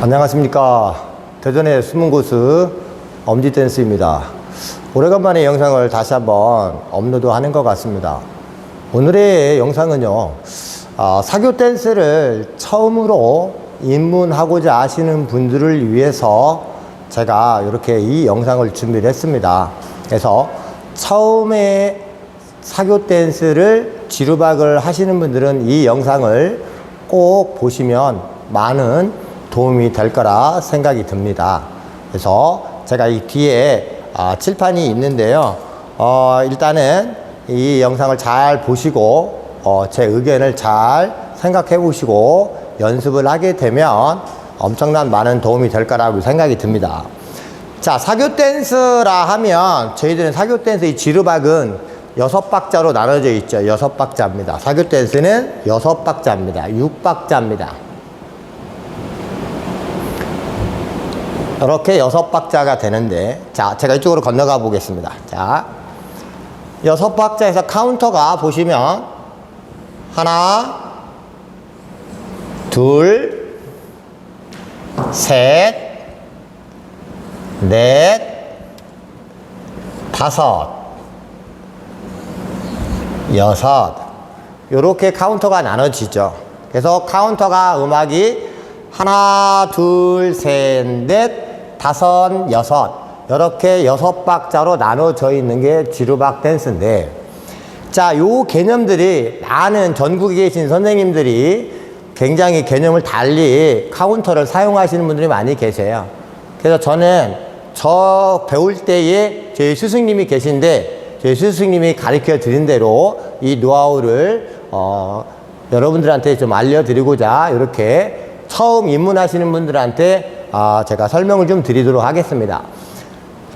안녕하십니까. 대전의 숨은 고수 엄지댄스입니다. 오래간만에 영상을 다시 한번 업로드 하는 것 같습니다. 오늘의 영상은요, 아, 사교 댄스를 처음으로 입문하고자 하시는 분들을 위해서 제가 이렇게 이 영상을 준비를 했습니다. 그래서 처음에 사교 댄스를 지루박을 하시는 분들은 이 영상을 꼭 보시면 많은 도움이 될 거라 생각이 듭니다. 그래서 제가 이 뒤에 아, 칠판이 있는데요. 어, 일단은 이 영상을 잘 보시고 어, 제 의견을 잘 생각해 보시고 연습을 하게 되면 엄청난 많은 도움이 될 거라고 생각이 듭니다. 자, 사교 댄스라 하면 저희들은 사교 댄스 이 지르박은 여섯 박자로 나눠져 있죠. 여섯 박자입니다. 사교 댄스는 여섯 박자입니다. 육 박자입니다. 이렇게 여섯 박자가 되는데, 자, 제가 이쪽으로 건너가 보겠습니다. 자, 여섯 박자에서 카운터가 보시면, 하나, 둘, 셋, 넷, 다섯, 여섯. 요렇게 카운터가 나눠지죠. 그래서 카운터가 음악이 하나, 둘, 셋, 넷, 다섯, 여섯. 이렇게 여섯 박자로 나눠져 있는 게 지루박 댄스인데, 자, 요 개념들이 많은 전국에 계신 선생님들이 굉장히 개념을 달리 카운터를 사용하시는 분들이 많이 계세요. 그래서 저는 저 배울 때에 저희 스승님이 계신데 저희 스승님이 가르쳐 드린 대로 이 노하우를 어, 여러분들한테 좀 알려드리고자 이렇게 처음 입문하시는 분들한테 아, 제가 설명을 좀 드리도록 하겠습니다.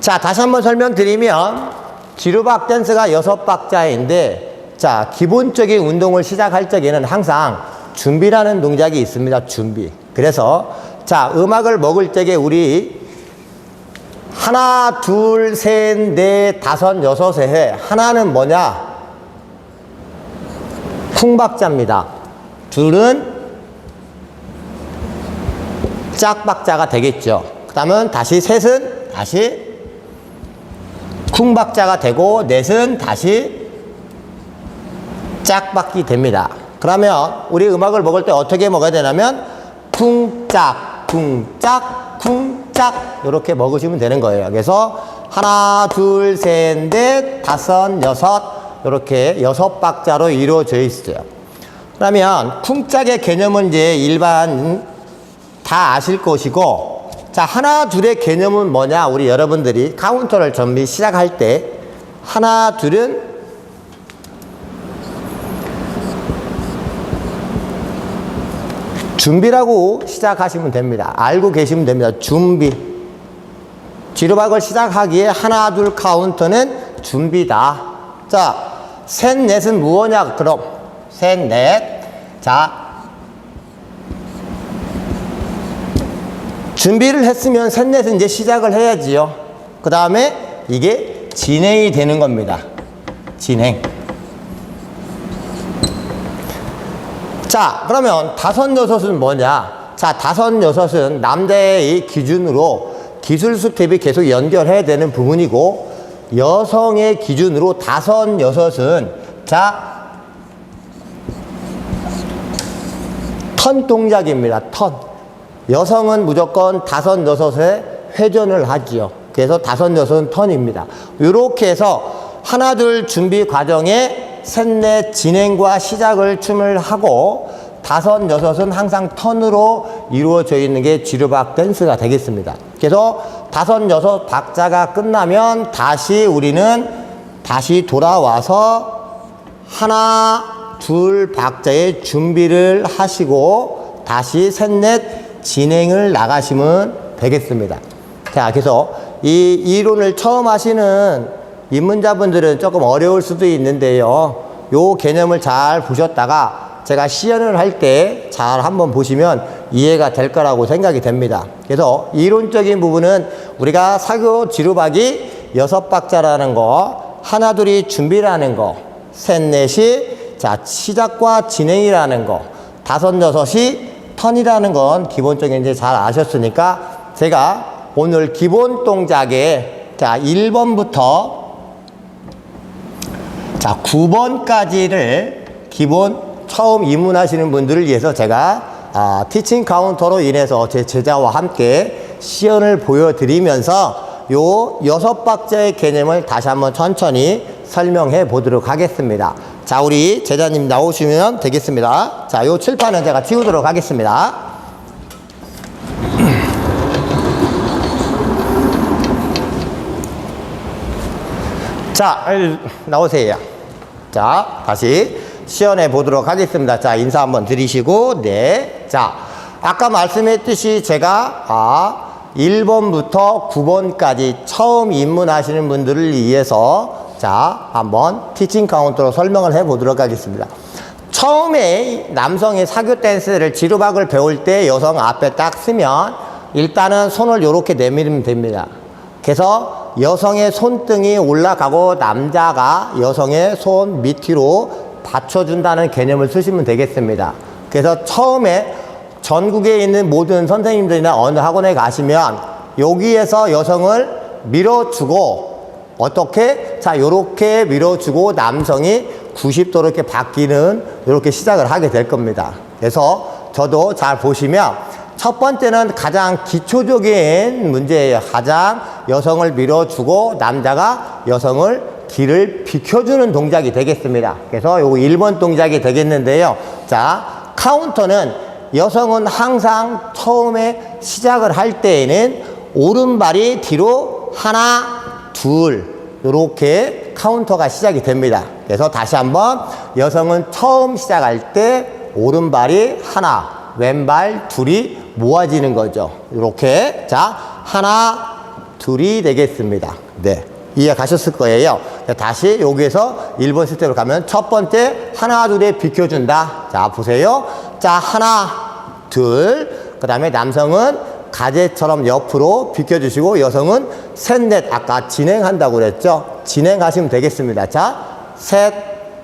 자, 다시 한번 설명드리면 지루박 댄스가 여섯 박자인데 자, 기본적인 운동을 시작할 적에는 항상 준비라는 동작이 있습니다. 준비. 그래서 자, 음악을 먹을 적에 우리 하나, 둘, 셋, 넷, 다섯, 여섯에 해. 하나는 뭐냐? 쿵박자입니다. 둘은 짝박자가 되겠죠. 그 다음은 다시 셋은 다시 쿵박자가 되고 넷은 다시 짝박기 됩니다. 그러면 우리 음악을 먹을 때 어떻게 먹어야 되냐면 쿵짝, 쿵짝, 쿵짝 이렇게 먹으시면 되는 거예요. 그래서 하나, 둘, 셋, 넷, 다섯, 여섯 이렇게 여섯 박자로 이루어져 있어요. 그러면 쿵짝의 개념은 이제 일반 다 아실 것이고 자 하나 둘의 개념은 뭐냐 우리 여러분들이 카운터를 준비 시작할 때 하나 둘은 준비라고 시작하시면 됩니다. 알고 계시면 됩니다. 준비. 지루박을 시작하기에 하나, 둘 카운터는 준비다. 자, 셋, 넷은 무엇냐, 그럼. 셋, 넷. 자. 준비를 했으면 셋, 넷은 이제 시작을 해야지요. 그 다음에 이게 진행이 되는 겁니다. 진행. 자, 그러면 다섯 여섯은 뭐냐? 자, 다섯 여섯은 남자의 기준으로 기술 스텝이 계속 연결해야 되는 부분이고 여성의 기준으로 다섯 여섯은 자, 턴 동작입니다. 턴. 여성은 무조건 다섯 여섯에 회전을 하지요. 그래서 다섯 여섯은 턴입니다. 이렇게 해서 하나 둘 준비 과정에 셋넷 진행과 시작을 춤을 하고 다섯 여섯은 항상 턴으로 이루어져 있는 게 지루박 댄스가 되겠습니다. 그래서 다섯 여섯 박자가 끝나면 다시 우리는 다시 돌아와서 하나 둘 박자의 준비를 하시고 다시 셋넷 진행을 나가시면 되겠습니다. 자, 그래서 이 이론을 처음 하시는 입문자분들은 조금 어려울 수도 있는데요. 요 개념을 잘 보셨다가 제가 시연을 할 때 잘 한번 보시면 이해가 될 거라고 생각이 됩니다. 그래서 이론적인 부분은 우리가 사교 지루박이 여섯 박자라는 거, 하나, 둘이 준비라는 거, 셋, 넷이 자, 시작과 진행이라는 거, 다섯, 여섯이 턴이라는 건 기본적인 이제 잘 아셨으니까 제가 오늘 기본 동작에 자, 1번부터 자, 9번까지를 기본 처음 입문하시는 분들을 위해서 제가 아, 티칭 카운터로 인해서 제 제자와 함께 시연을 보여드리면서 요 여섯 박자의 개념을 다시 한번 천천히 설명해 보도록 하겠습니다. 자, 우리 제자님 나오시면 되겠습니다. 자, 요 칠판은 제가 치우도록 하겠습니다. 자, 나오세요. 자, 다시 시연해 보도록 하겠습니다. 자, 인사 한번 드리시고, 네. 자, 아까 말씀했듯이 제가, 아, 1번부터 9번까지 처음 입문하시는 분들을 위해서, 자, 한번 티칭 카운터로 설명을 해 보도록 하겠습니다. 처음에 남성의 사교 댄스를 지루박을 배울 때 여성 앞에 딱 쓰면 일단은 손을 이렇게 내밀면 됩니다. 그래서 여성의 손등이 올라가고 남자가 여성의 손 밑으로 받쳐준다는 개념을 쓰시면 되겠습니다. 그래서 처음에 전국에 있는 모든 선생님들이나 어느 학원에 가시면 여기에서 여성을 밀어주고 어떻게? 자, 요렇게 밀어주고 남성이 90도로 이렇게 바뀌는 이렇게 시작을 하게 될 겁니다. 그래서 저도 잘 보시면 첫 번째는 가장 기초적인 문제예요. 가장 여성을 밀어주고 남자가 여성을 길을 비켜주는 동작이 되겠습니다. 그래서 요거 1번 동작이 되겠는데요. 자, 카운터는 여성은 항상 처음에 시작을 할 때에는 오른발이 뒤로 하나, 둘, 이렇게 카운터가 시작이 됩니다. 그래서 다시 한번 여성은 처음 시작할 때 오른발이 하나, 왼발 둘이 모아지는 거죠. 이렇게. 자, 하나, 둘이 되겠습니다. 네. 이해 가셨을 거예요. 자, 다시 여기에서 1번 스텝으로 가면 첫 번째 하나, 둘에 비켜준다. 자, 보세요. 자, 하나, 둘. 그 다음에 남성은 가재처럼 옆으로 비켜주시고 여성은 셋, 넷. 아까 진행한다고 그랬죠? 진행하시면 되겠습니다. 자, 셋,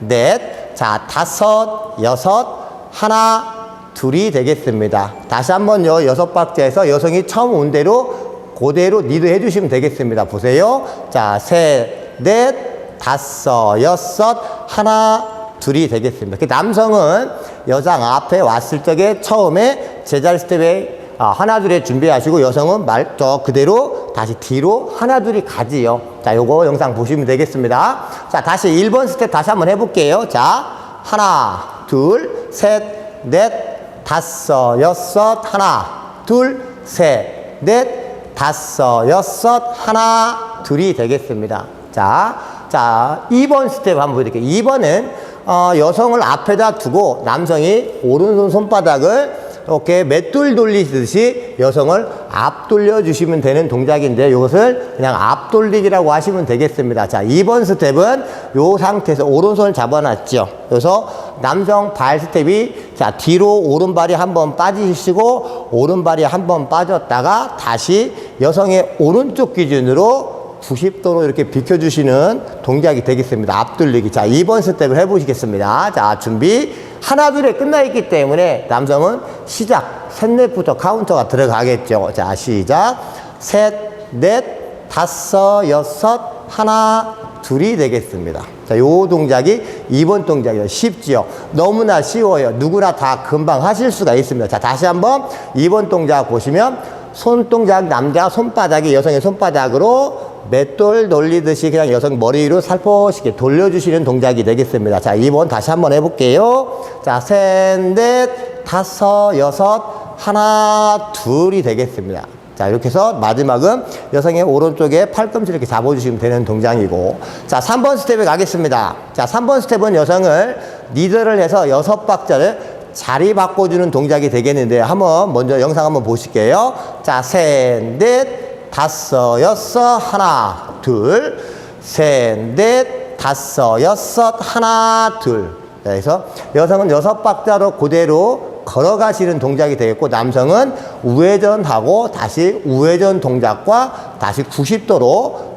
넷. 자, 다섯, 여섯, 하나, 둘이 되겠습니다. 다시 한번요. 여섯 박자에서 여성이 처음 온 대로 그대로 리드 해 주시면 되겠습니다. 보세요. 자, 셋, 넷, 다섯, 여섯, 하나, 둘이 되겠습니다. 그 남성은 여장 앞에 왔을 적에 처음에 제자리 스텝에 아, 하나 둘에 준비하시고 여성은 말, 저 그대로 다시 뒤로 하나 둘이 가지요. 자, 요거 영상 보시면 되겠습니다. 자, 다시 1번 스텝 다시 한번 해 볼게요. 자, 하나, 둘, 셋, 넷, 다섯, 여섯, 하나, 둘, 셋, 넷, 다섯, 여섯, 하나, 둘이 되겠습니다. 자, 자, 2번 스텝 한번 보여드릴게요. 2번은 어, 여성을 앞에다 두고 남성이 오른손 손바닥을 이렇게 맷돌 돌리듯이 여성을 앞 돌려 주시면 되는 동작인데 이것을 그냥 앞 돌리기라고 하시면 되겠습니다. 자, 2번 스텝은 이 상태에서 오른손을 잡아놨죠. 그래서 남성 발 스텝이 자, 뒤로 오른발이 한 번 빠지시고 오른발이 한 번 빠졌다가 다시 여성의 오른쪽 기준으로 90도로 이렇게 비켜주시는 동작이 되겠습니다. 앞돌리기. 자, 2번 스텝을 해보시겠습니다. 자, 준비. 하나, 둘에 끝나 있기 때문에 남성은 시작. 셋, 넷부터 카운터가 들어가겠죠. 자, 시작. 셋, 넷, 다섯, 여섯, 하나, 둘이 되겠습니다. 자, 요 동작이 2번 동작이에요. 쉽지요. 너무나 쉬워요. 누구나 다 금방 하실 수가 있습니다. 자, 다시 한번 2번 동작 보시면 손동작 남자 손바닥이 여성의 손바닥으로 맷돌 돌리듯이 그냥 여성 머리 위로 살포시 돌려주시는 동작이 되겠습니다. 자, 2번 다시 한번 해볼게요. 자, 셋, 넷, 다섯, 여섯, 하나, 둘이 되겠습니다. 자, 이렇게 해서 마지막은 여성의 오른쪽에 팔꿈치 이렇게 잡아주시면 되는 동작이고. 자, 3번 스텝에 가겠습니다. 자, 3번 스텝은 여성을 리드를 해서 여섯 박자를 자리 바꿔주는 동작이 되겠는데, 한번 먼저 영상 한번 보실게요. 자, 셋, 넷, 다섯, 여섯, 하나, 둘, 셋, 넷, 다섯, 여섯, 하나, 둘. 자, 그래서 여성은 여섯 박자로 그대로 걸어가시는 동작이 되겠고 남성은 우회전하고 다시 우회전 동작과 다시 90도로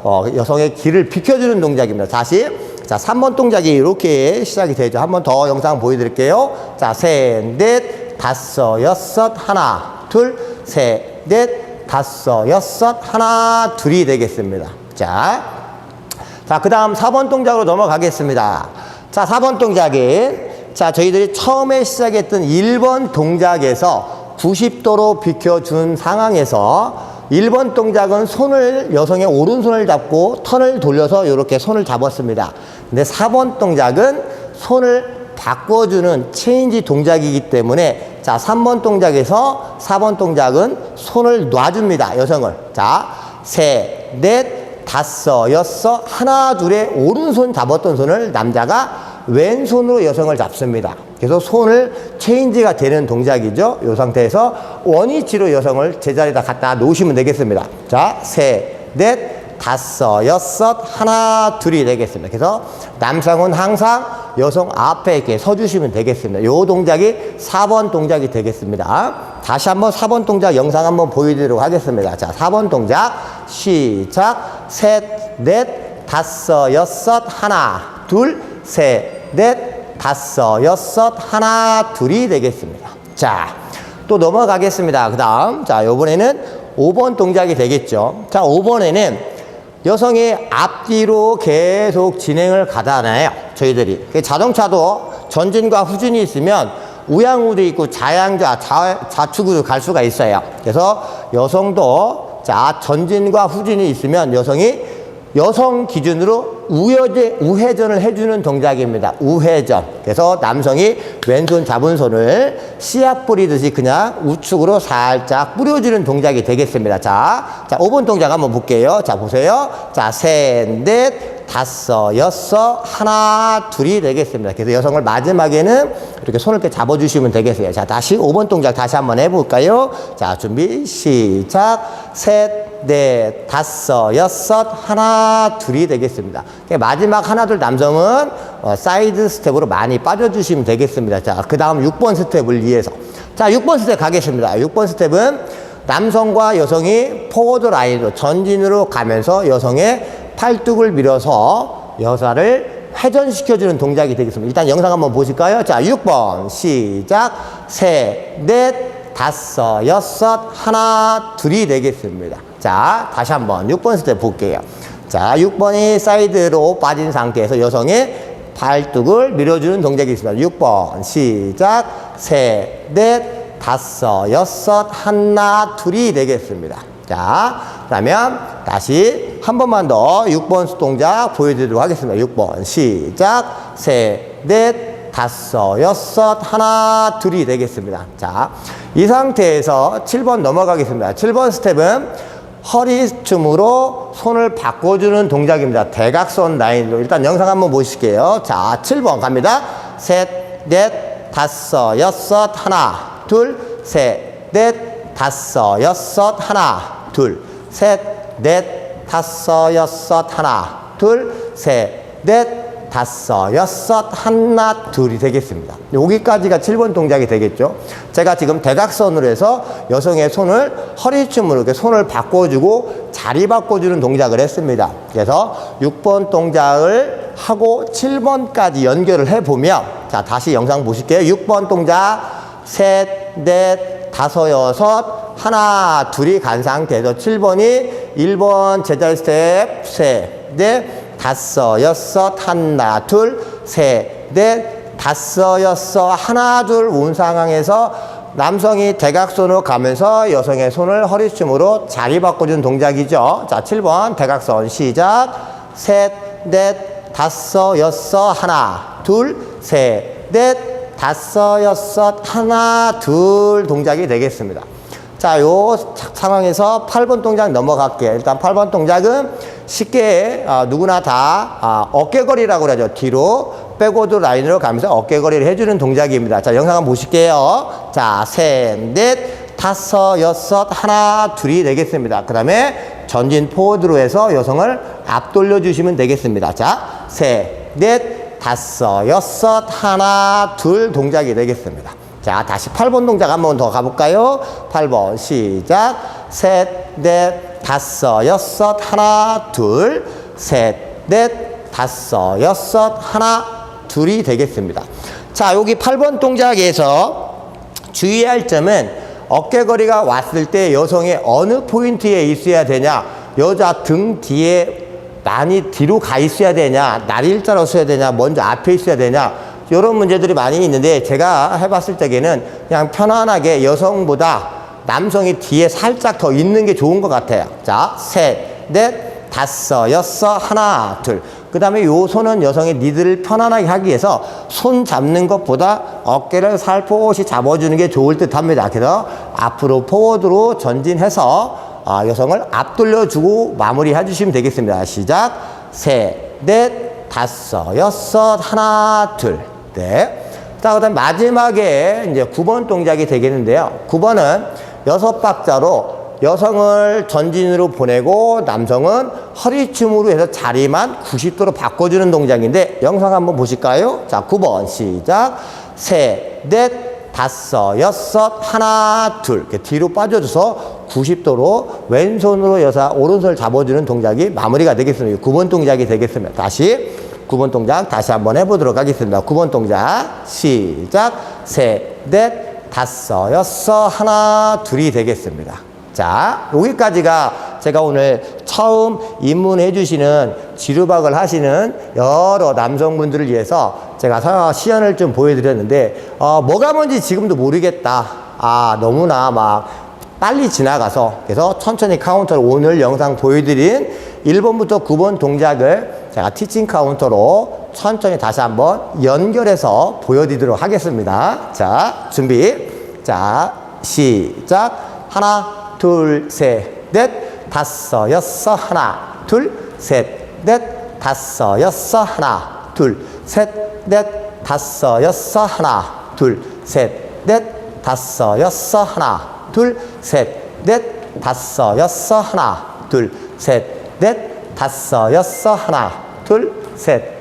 어, 여성의 길을 비켜주는 동작입니다. 다시 자 3번 동작이 이렇게 시작이 되죠. 한 번 더 영상 보여드릴게요. 자 셋, 넷, 다섯, 여섯, 하나, 둘, 셋, 넷, 다섯, 여섯, 하나, 둘이 되겠습니다. 자, 자, 그 다음 4번 동작으로 넘어가겠습니다. 자, 4번 동작은, 자, 저희들이 처음에 시작했던 1번 동작에서 90도로 비켜준 상황에서 1번 동작은 손을, 여성의 오른손을 잡고 턴을 돌려서 이렇게 손을 잡았습니다. 근데 4번 동작은 손을 바꿔주는 체인지 동작이기 때문에 자, 3번 동작에서 4번 동작은 손을 놔줍니다. 여성을. 자, 셋, 넷, 다섯, 여섯, 하나, 둘에 오른손 잡았던 손을 남자가 왼손으로 여성을 잡습니다. 그래서 손을 체인지가 되는 동작이죠. 이 상태에서 원위치로 여성을 제자리에다 갖다 놓으시면 되겠습니다. 자, 셋, 넷, 다섯, 여섯, 하나, 둘이 되겠습니다. 그래서 남성은 항상 여성 앞에 이렇게 서주시면 되겠습니다. 이 동작이 4번 동작이 되겠습니다. 다시 한번 4번 동작 영상 한번 보여드리도록 하겠습니다. 자, 4번 동작 시작. 셋, 넷, 다섯, 여섯, 하나, 둘, 셋, 넷, 다섯, 여섯, 하나, 둘이 되겠습니다. 자, 또 넘어가겠습니다. 그 다음, 자, 요번에는 5번 동작이 되겠죠. 자, 5번에는 여성이 앞뒤로 계속 진행을 가잖아요. 저희들이. 그 자동차도 전진과 후진이 있으면 우양우도 있고 자양좌, 좌, 좌측으로 갈 수가 있어요. 그래서 여성도 자, 전진과 후진이 있으면 여성이 여성 기준으로 우회전, 우회전을 해주는 동작입니다. 우회전. 그래서 남성이 왼손 잡은 손을 씨앗 뿌리듯이 그냥 우측으로 살짝 뿌려주는 동작이 되겠습니다. 자, 자, 5번 동작 한번 볼게요. 자, 보세요. 자, 셋, 넷, 다섯, 여섯, 하나, 둘이 되겠습니다. 그래서 여성을 마지막에는 이렇게 손을 이렇게 잡아주시면 되겠어요. 자, 다시 5번 동작 다시 한번 해볼까요? 자, 준비, 시작. 셋, 넷, 다섯, 여섯, 하나, 둘이 되겠습니다. 마지막 하나, 둘 남성은 어, 사이드 스텝으로 많이 빠져주시면 되겠습니다. 자, 그 다음 6번 스텝을 위해서. 자, 6번 스텝 가겠습니다. 6번 스텝은 남성과 여성이 포워드 라인으로 전진으로 가면서 여성의 팔뚝을 밀어서 여자를 회전시켜주는 동작이 되겠습니다. 일단 영상 한번 보실까요? 자, 6번 시작. 셋, 넷, 다섯, 여섯, 하나, 둘이 되겠습니다. 자, 다시 한번 6번 스텝 볼게요. 자, 6번이 사이드로 빠진 상태에서 여성의 팔뚝을 밀어주는 동작이 있습니다. 6번 시작. 셋, 넷, 다섯, 여섯, 하나, 둘이 되겠습니다. 자, 그러면 다시 한 번만 더 6번 동작 보여드리도록 하겠습니다. 6번 시작. 셋, 넷, 다섯, 여섯, 하나, 둘이 되겠습니다. 자, 이 상태에서 7번 넘어가겠습니다. 7번 스텝은 허리춤으로 손을 바꿔주는 동작입니다. 대각선 라인으로. 일단 영상 한번 보실게요. 자, 7번 갑니다. 셋, 넷, 다섯, 여섯, 하나, 둘, 셋, 넷, 다섯, 여섯, 하나, 둘, 셋, 넷, 다섯, 여섯, 하나, 둘, 셋, 넷, 다섯, 여섯, 하나, 둘이 되겠습니다. 여기까지가 7번 동작이 되겠죠. 제가 지금 대각선으로 해서 여성의 손을 허리춤으로 이렇게 손을 바꿔주고 자리 바꿔주는 동작을 했습니다. 그래서 6번 동작을 하고 7번까지 연결을 해보면 자, 다시 영상 보실게요. 6번 동작 셋, 넷, 다섯, 여섯, 하나, 둘이 간 상태에서 7번이 1번 제자리 스텝 셋, 넷, 다섯, 여섯, 하나, 둘, 셋, 넷, 다섯, 여섯, 하나, 둘, 온 상황에서 남성이 대각선으로 가면서 여성의 손을 허리춤으로 자리 바꿔주는 동작이죠. 자, 7번 대각선 시작. 셋, 넷, 다섯, 여섯, 하나, 둘, 셋, 넷, 다섯, 여섯, 하나, 둘 동작이 되겠습니다. 자, 요 상황에서 8번 동작 넘어갈게요. 일단 8번 동작은 쉽게 어, 누구나 다 어, 어깨거리라고 그러죠. 뒤로 백워드 라인으로 가면서 어깨거리를 해주는 동작입니다. 자, 영상 한번 보실게요. 자, 셋, 넷, 다섯, 여섯, 하나, 둘이 되겠습니다. 그 다음에 전진 포워드로 해서 여성을 앞돌려 주시면 되겠습니다. 자, 셋, 넷, 다섯, 여섯, 하나, 둘 동작이 되겠습니다. 자, 다시 8번 동작 한번 더 가볼까요? 8번 시작. 셋, 넷, 다섯, 여섯, 하나, 둘, 셋, 넷, 다섯, 여섯, 하나, 둘이 되겠습니다. 자, 여기 8번 동작에서 주의할 점은 어깨거리가 왔을 때 여성의 어느 포인트에 있어야 되냐 여자 등 뒤에 많이 뒤로 가 있어야 되냐 날 일자로 서야 되냐 먼저 앞에 있어야 되냐 이런 문제들이 많이 있는데 제가 해봤을 때에는 그냥 편안하게 여성보다 남성이 뒤에 살짝 더 있는 게 좋은 것 같아요 자 셋, 넷, 다섯, 여섯, 하나, 둘. 그 다음에 요 손은 여성의 니들을 편안하게 하기 위해서 손 잡는 것보다 어깨를 살포시 잡아주는 게 좋을 듯 합니다. 그래서 앞으로 포워드로 전진해서 아, 여성을 앞돌려주고 마무리 해주시면 되겠습니다. 시작. 셋, 넷, 다섯, 여섯, 하나, 둘. 네. 자, 그 다음 마지막에 이제 9번 동작이 되겠는데요. 9번은 여섯 박자로 여성을 전진으로 보내고 남성은 허리춤으로 해서 자리만 90도로 바꿔주는 동작인데 영상 한번 보실까요? 자, 9번 시작. 셋, 넷, 다섯, 여섯, 하나, 둘. 이렇게 뒤로 빠져줘서 90도로 왼손으로 여사 오른손을 잡아주는 동작이 마무리가 되겠습니다. 9번 동작이 되겠습니다. 다시 9번 동작 다시 한번 해보도록 하겠습니다. 9번 동작 시작. 셋, 넷, 다섯, 여섯, 하나, 둘이 되겠습니다. 자, 여기까지가 제가 오늘 처음 입문해 주시는 지루박을 하시는 여러 남성분들을 위해서 제가 서- 시연을 좀 보여드렸는데, 어, 뭐가 뭔지 지금도 모르겠다. 아, 너무나 막 빨리 지나가서, 그래서 천천히 카운터를 오늘 영상 보여드린 1번부터 9번 동작을 제가 티칭 카운터로 천천히 다시 한번 연결해서 보여드리도록 하겠습니다. 자, 준비. 자, 시작. 하나, 둘, 셋, 넷, 다섯, 여섯, 하나, 둘, 셋, 넷, 다섯, 여섯, 하나, 둘, 셋, 넷, 다섯, 여섯, 하나, 둘, 셋, 넷, 다섯, 여섯, 하나, 둘, 셋, 넷, 다섯, 여섯, 하나, 둘, 셋, 넷, 다섯, 여섯, 하나, 둘, 셋,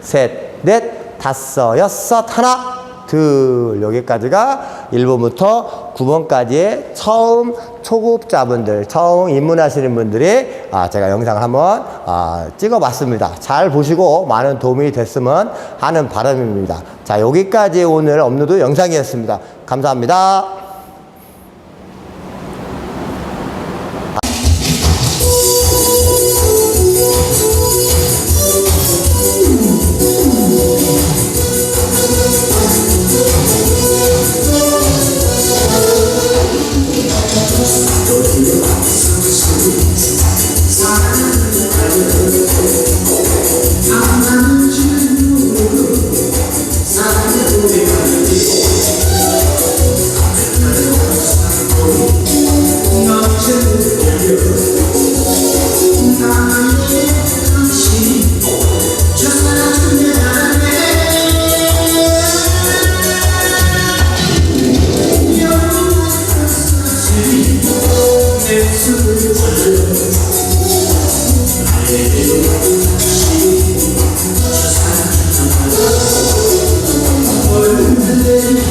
셋, 넷, 다섯, 여섯, 하나, 둘. 여기까지가 1번부터 9번까지의 처음 초급자분들 처음 입문하시는 분들이 아, 제가 영상을 한번 아, 찍어봤습니다. 잘 보시고 많은 도움이 됐으면 하는 바람입니다. 자 여기까지 오늘 업로드 영상이었습니다. 감사합니다 Listen.